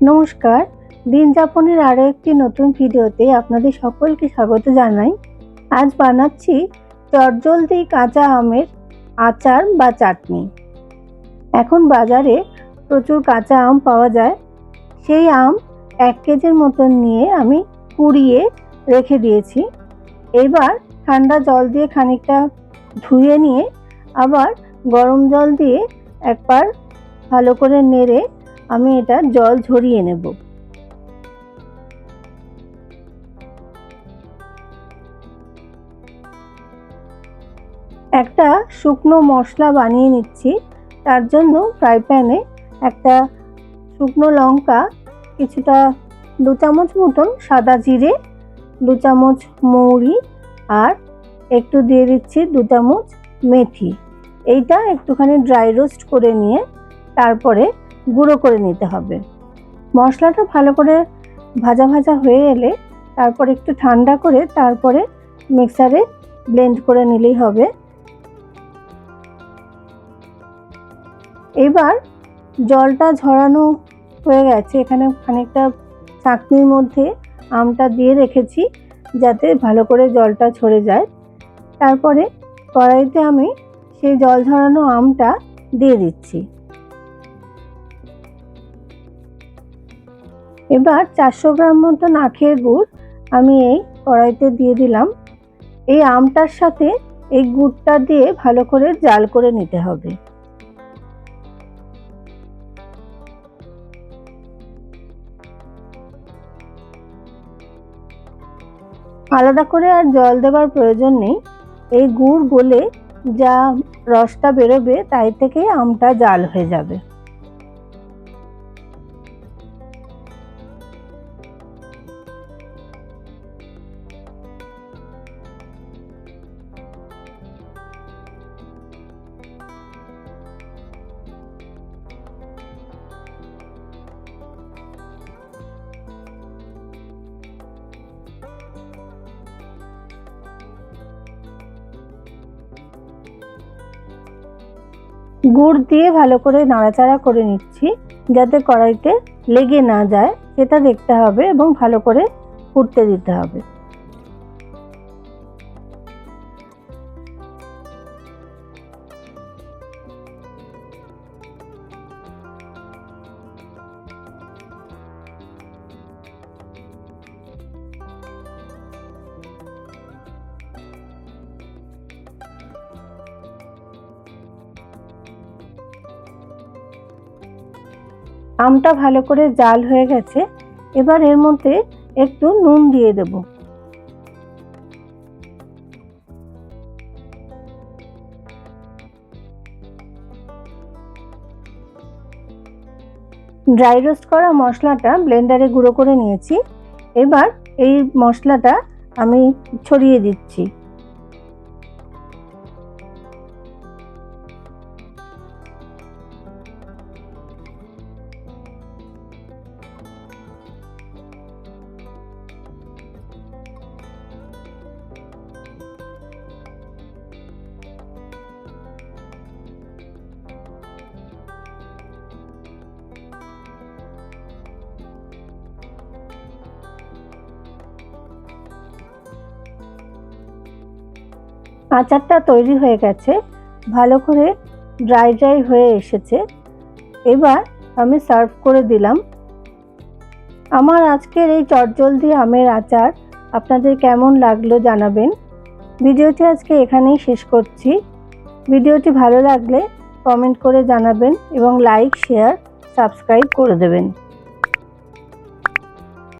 নমস্কার। দিন যাপনের আরও একটি নতুন ভিডিওতে আপনাদের সকলকে স্বাগত জানাই। আজ বানাচ্ছি চটজলদি কাঁচা আমের আচার বা চাটনি। এখন বাজারে প্রচুর কাঁচা আম পাওয়া যায়। সেই আম এক কেজির মতন নিয়ে আমি কুড়িয়ে রেখে দিয়েছি। এবার ঠান্ডা জল দিয়ে খানিকটা ধুয়ে নিয়ে আবার গরম জল দিয়ে একবার ভালো করে নেড়ে আমি এটা জল ঝরিয়ে নেব। একটা শুকনো মশলা বানিয়ে নিচ্ছি, তার জন্য ফ্রাই প্যানে একটা শুকনো লঙ্কা, কিছুটা দু চামচ মতন সাদা জিরে, দু চামচ মৌরি আর একটু দিয়ে দিচ্ছি দু চামচ মেথি। এইটা একটুখানি ড্রাই রোস্ট করে নিয়ে তারপরে গুঁড়ো করে নিতে হবে। মশলাটা ভালো করে ভাজা ভাজা হয়ে এলে তারপর একটু ঠান্ডা করে তারপরে মিক্সারে ব্লেন্ড করে নিলেই হবে। এবার জলটা ঝরানো হয়ে গেছে। এখানে খানিকটা চাকনির মধ্যে আমটা দিয়ে রেখেছি যাতে ভালো করে জলটা ছড়ে যায়। তারপরে কড়াইতে আমি সেই জল ঝরানো আমটা দিয়ে দিচ্ছি। এবার চারশো গ্রাম মতন আখের গুড় আমি এই কড়াইতে দিয়ে দিলাম। এই আমটার সাথে এই গুড়টা দিয়ে ভালো করে জাল করে নিতে হবে। আলাদা করে আর জল দেবার প্রয়োজন নেই। এই গুড় গলে যা রসটা বেরোবে তাই থেকে আমটা জাল হয়ে যাবে। গুড় দিয়ে ভালো করে নাড়াচাড়া করে নিচ্ছি যাতে কড়াইতে লেগে না যায়, সেটা দেখতে হবে এবং ভালো করে ফুটতে দিতে হবে। আমটা ভালো করে জাল হয়ে গেছে। এবার এর মধ্যে একটু নুন দিয়ে দেব। ড্রাই রোস্ট করা মশলাটা ব্লেন্ডারে গুঁড়ো করে নিয়েছি। এবার এই মশলাটা আমি ছড়িয়ে দিচ্ছি। আচারটা তৈরি হয়ে গেছে, ভালো করে ড্রাই ড্রাই হয়ে এসেছে। এবার আমি সার্ভ করে দিলাম। আমার আজকের এই চটজলদি আমের আচার আপনাদের কেমন লাগল জানাবেন। ভিডিওটি আজকে এখানেই শেষ করছি। ভিডিওটি ভালো লাগলে কমেন্ট করে জানাবেন এবং লাইক শেয়ার সাবস্ক্রাইব করে দেবেন।